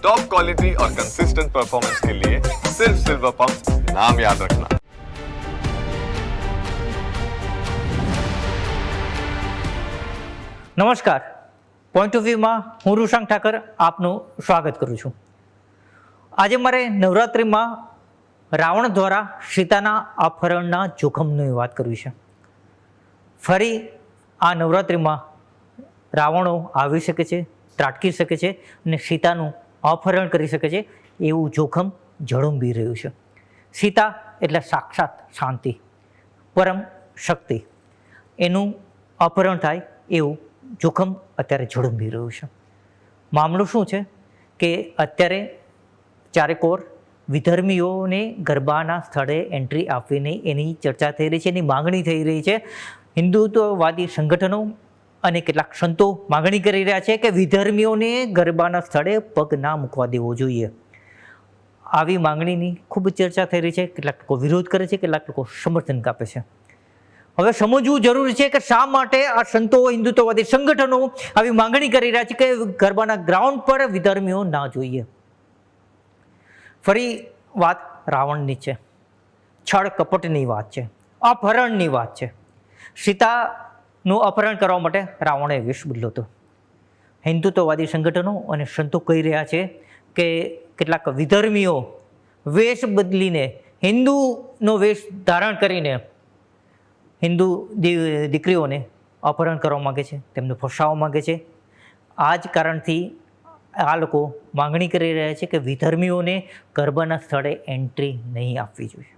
Top quality और consistent performance के लिए सिर्फ सिल्वर पंप नाम याद रखना નમસ્કાર પોઈન્ટ ઓફ વ્યૂમાં હું રૂશાંક ઠાકર આપનું સ્વાગત કરું છું આજે મારે નવરાત્રિમાં રાવણ દ્વારા સીતાના અપહરણના જોખમની વાત કરવી છે ફરી આ નવરાત્રિમાં રાવણો આવી શકે છે ત્રાટકી શકે છે અને સીતાનું અપહરણ કરી શકે છે એવું જોખમ ઝળુંબી રહ્યું છે. સીતા એટલે સાક્ષાત શાંતિ, પરમ શક્તિ. એનું અપહરણ થાય એવું જોખમ અત્યારે ઝડંભી રહ્યું છે. મામલો શું છે? કે અત્યારે ચારેકોર વિધર્મીઓને ગરબાના સ્થળે એન્ટ્રી આપવીને એની ચર્ચા થઈ રહી છે, એની માગણી થઈ રહી છે. હિન્દુત્વવાદી સંગઠનો અને કેટલાક સંતો માગણી કરી રહ્યા છે કે વિધર્મીઓને ગરબાના સ્થળે પગ ના મૂકવા દેવો જોઈએ. આવી માંગણીની ખૂબ ચર્ચા થઈ રહી છે. કેટલાક લોકો વિરોધ કરે છે, કેટલાક લોકો સમર્થન આપે છે. હવે સમજવું જરૂરી છે કે શા માટે આ સંતો, હિન્દુત્વવાદી સંગઠનો આવી માંગણી કરી રહ્યા છે કે ગરબાના ગ્રાઉન્ડ પર વિધર્મીઓ ના જોઈએ. ફરી વાત રાવણની છે. છળ કપટની વાત છે. અપહરણની વાત છે. સીતાનું અપહરણ કરવા માટે રાવણે વિષ બદલ્યો હતો. હિન્દુત્વવાદી સંગઠનો અને સંતો કહી રહ્યા છે કે કેટલાક વિધર્મીઓ વેશ બદલીને હિન્દુનો વેશ ધારણ કરીને હિન્દુ દીકરીઓને અપહરણ કરવા માગે છે, તેમને ફસાવવા માગે છે. આ જ કારણથી આ લોકો માંગણી કરી રહ્યા છે કે વિધર્મીઓને ગરબાના સ્થળે એન્ટ્રી નહીં આપવી જોઈએ.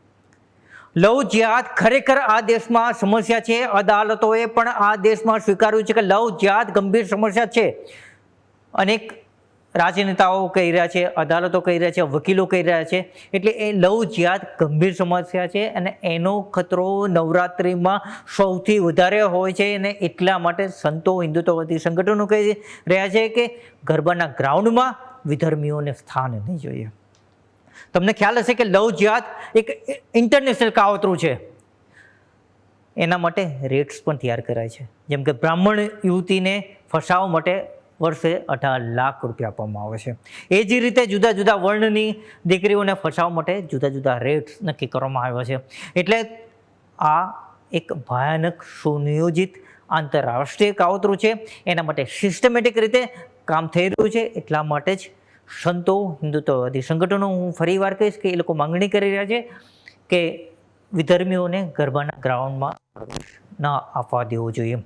લવ જિહાદ ખરેખર આ દેશમાં સમસ્યા છે. અદાલતોએ પણ આ દેશમાં સ્વીકાર્યું છે કે લવ જિહાદ ગંભીર સમસ્યા છે. અનેક રાજનેતાઓ કહી રહ્યા છે, અદાલતો કહી રહ્યા છે, વકીલો કહી રહ્યા છે. એટલે એ લવ જિહાદ ગંભીર સમસ્યા છે અને એનો ખતરો નવરાત્રિમાં સૌથી વધારે હોય છે અને એટલા માટે સંતો હિન્દુત્વવાદી સંગઠનો કહી રહ્યા છે કે ગરબાના ગ્રાઉન્ડમાં વિધર્મીઓને સ્થાન નહીં જોઈએ. તમને ખ્યાલ હશે કે લવ જિહાદ એક ઇન્ટરનેશનલ કાવતરું છે. એના માટે રેટ્સ પણ તૈયાર કરાય છે. જેમ કે બ્રાહ્મણ યુવતીને ફસાવવા માટે વર્ષે અઢાર લાખ રૂપિયા આપવામાં આવે છે. એ જ રીતે જુદા જુદા વર્ણની દીકરીઓને ફસાવવા માટે જુદા જુદા રેટ્સ નક્કી કરવામાં આવ્યા છે. એટલે આ એક ભયાનક સુનિયોજિત આંતરરાષ્ટ્રીય કાવતરું છે. એના માટે સિસ્ટમેટિક રીતે કામ થઈ રહ્યું છે. એટલા માટે જ સંતો હિન્દુત્વવાદી સંગઠનો, હું ફરી વાર કહીશ કે એ લોકો માંગણી કરી રહ્યા છે કે વિધર્મીઓને ગરબાના ગ્રાઉન્ડમાં પ્રવેશ ન આપવા દેવો જોઈએ.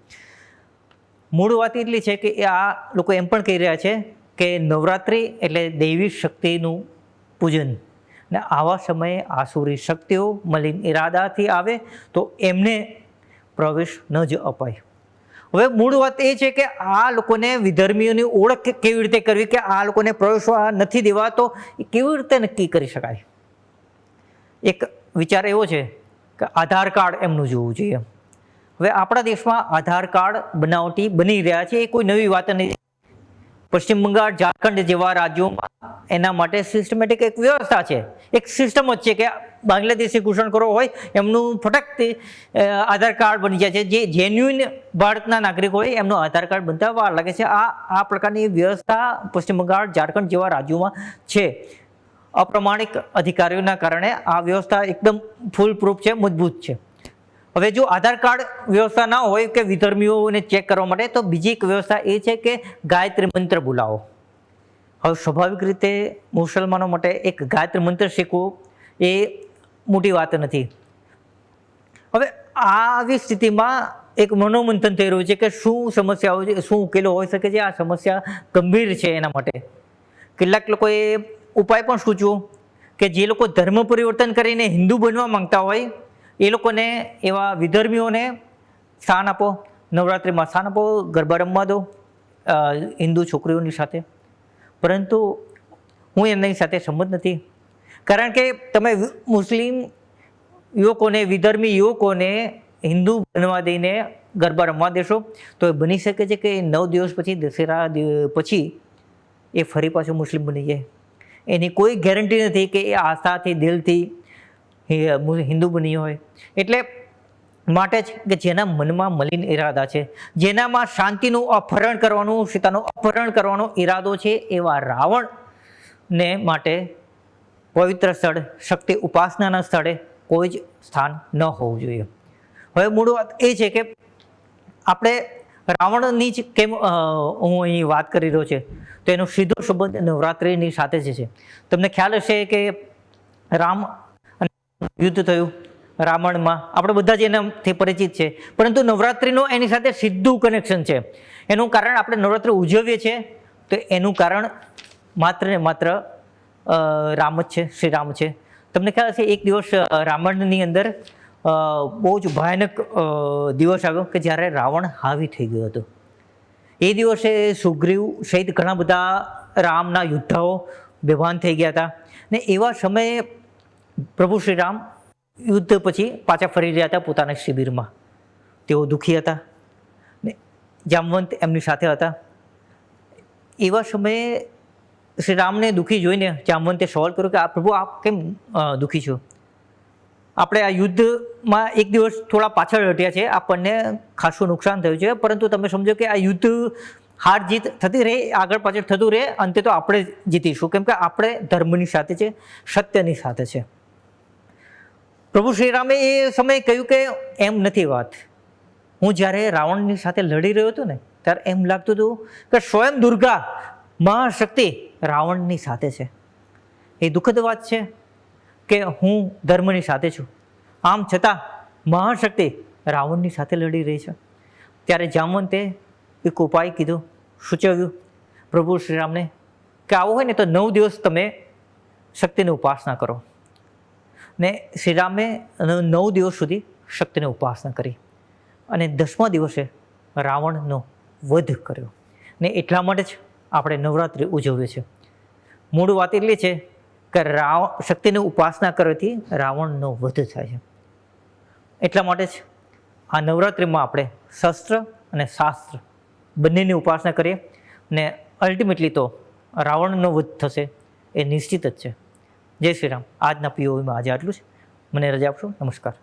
મૂળ વાત એટલી છે કે આ લોકો એમ પણ કહી રહ્યા છે કે નવરાત્રિ એટલે દૈવી શક્તિનું પૂજન. ને આવા સમયે આસુરી શક્તિઓ મલિન ઇરાદાથી આવે તો એમને પ્રવેશ ન જ અપાય. હવે મૂળ વાત એ છે કે આ લોકોને વિધર્મીઓની ઓળખ કેવી રીતે કરવી કે આ લોકોને પ્રવેશવા નથી દેવા, તો એ કેવી રીતે નક્કી કરી શકાય? એક વિચાર એવો છે કે આધાર કાર્ડ એમનું જોવું જોઈએ. હવે આપણા દેશમાં આધાર કાર્ડ બનાવટી બની રહ્યા છે, એ કોઈ નવી વાત નથી. પશ્ચિમ બંગાળ, ઝારખંડ જેવા રાજ્યોમાં એના માટે સિસ્ટમેટિક એક વ્યવસ્થા છે. એક સિસ્ટમ જ છે કે બાંગ્લાદેશી ઘૂસણખોરો હોય, એમનું ફટકથી આધાર કાર્ડ બની જાય છે. જે જેન્યુઇન ભારતના નાગરિક હોય, એમનું આધાર કાર્ડ બનતા વાર લાગે છે. આ આ પ્રકારની વ્યવસ્થા પશ્ચિમ બંગાળ, ઝારખંડ જેવા રાજ્યોમાં છે. અપ્રમાણિક અધિકારીઓના કારણે આ વ્યવસ્થા એકદમ ફૂલ પ્રૂફ છે, મજબૂત છે. હવે જો આધાર કાર્ડ વ્યવસ્થા ના હોય કે વિધર્મીઓને ચેક કરવા માટે, તો બીજી એક વ્યવસ્થા એ છે કે ગાયત્રી મંત્ર બોલાવો. હવે સ્વાભાવિક રીતે મુસલમાનો માટે એક ગાયત્રી મંત્ર શીખવું એ મોટી વાત નથી. હવે આવી સ્થિતિમાં એક મનોમંથન થઈ રહ્યું છે કે શું સમસ્યાઓ છે, શું ઉકેલો હોઈ શકે છે, આ સમસ્યા ગંભીર છે એના માટે. કેટલાક લોકોએ ઉપાય પણ સૂચવો કે જે લોકો ધર્મ પરિવર્તન કરીને હિન્દુ બનવા માંગતા હોય એ લોકોને એવા વિધર્મીઓને સ્થાન આપો, નવરાત્રિમાં સ્થાન આપો, ગરબા રમવા દો હિન્દુ છોકરીઓની સાથે. પરંતુ હું એમની સાથે સંમત નથી. કારણ કે તમે મુસ્લિમ યુવકોને, વિધર્મી યુવકોને હિન્દુ બનવા દઈને ગરબા રમવા દેશો, તો એ બની શકે છે કે નવ દિવસ પછી, દશેરા પછી એ ફરી પાછું મુસ્લિમ બની જાય. એની કોઈ ગેરંટી નથી કે એ આસ્થાથી દિલથી હિન્દુ બની હોય. એટલે માટે જ કે જેના મનમાં મલિન ઈરાદા છે. જેનામાં શાંતિનું અપહરણ કરવાનું, સીતાનું અપહરણ કરવાનો ઈરાદો છે, એવા રાવણ ને માટે પવિત્ર સ્થળ, શક્તિ ઉપાસનાના સ્થળે કોઈ જ સ્થાન ન હોવું જોઈએ. હવે મૂળ વાત એ છે કે આપણે રાવણની જ કેમ હું અહીં વાત કરી રહ્યો છે, તો એનો સીધો સંબંધ નવરાત્રિની સાથે જ છે. તમને ખ્યાલ હશે કે રામ યુદ્ધ થયું. રાવણમાં. આપણે બધા જ એનાથી પરિચિત છે. પરંતુ નવરાત્રિનું એની સાથે સીધું કનેક્શન છે. એનું કારણ આપણે નવરાત્રિ ઉજવીએ છીએ. તો એનું કારણ માત્ર ને માત્ર રામ જ છે, શ્રી રામ છે. તમને ખ્યાલ છે એક દિવસ રાવણની અંદર બહુ જ ભયાનક દિવસ આવ્યો કે જ્યારે રાવણ હાવી થઈ ગયો હતો. એ દિવસે સુગ્રીવ સહિત ઘણા બધા રામના યોદ્ધાઓ બેભાન થઈ ગયા હતા. ને એવા સમયે પ્રભુ શ્રી રામ યુદ્ધ પછી પાછા ફરી રહ્યા હતા પોતાના શિબિરમાં. તેઓ દુઃખી હતા ને જામવંત એમની સાથે હતા. એવા સમયે શ્રી રામને દુઃખી જોઈને જામવંતે સવાલ કર્યો કે આ પ્રભુ, આપ કેમ દુઃખી છો? આપણે આ યુદ્ધમાં એક દિવસ થોડા પાછળ હટ્યા છે. આપણને ખાસું નુકસાન થયું છે. પરંતુ તમે સમજો કે આ યુદ્ધ હાર જીત થતી રહે, આગળ પાછળ થતું રહે, અંતે તો આપણે જીતીશું. કેમ કે આપણે ધર્મની સાથે છે, સત્યની સાથે છે. પ્રભુ શ્રીરામે એ સમયે કહ્યું કે એમ નથી વાત. હું જ્યારે રાવણની સાથે લડી રહ્યો હતો ને, ત્યારે એમ લાગતું હતું કે સ્વયં દુર્ગા મહાશક્તિ રાવણની સાથે છે. એ દુઃખદ વાત છે કે હું ધર્મની સાથે છું. આમ છતાં મહાશક્તિ રાવણની સાથે લડી રહી છે. ત્યારે જામવંતે એક ઉપાય કીધો, સૂચવ્યું પ્રભુ શ્રીરામને કે આવો હોય ને તો નવ દિવસ તમે શક્તિની ઉપાસના કરો. ને શ્રીરામે નવ દિવસ સુધી શક્તિની ઉપાસના કરી. અને દસમા દિવસે રાવણનો વધ કર્યો. ને એટલા માટે જ આપણે નવરાત્રિ ઉજવીએ છીએ. મૂળ વાત એટલી છે કે રાવ શક્તિની ઉપાસના કરવાથી રાવણનો વધ થાય છે. એટલા માટે જ આ નવરાત્રિમાં આપણે શસ્ત્ર અને શાસ્ત્ર બંનેની ઉપાસના કરીએ. ને અલ્ટિમેટલી તો રાવણનો વધ થશે એ નિશ્ચિત જ છે. જય શ્રી રામ. આજના પીઓમાં આજે આટલું છે મને રજા આપશો. નમસ્કાર.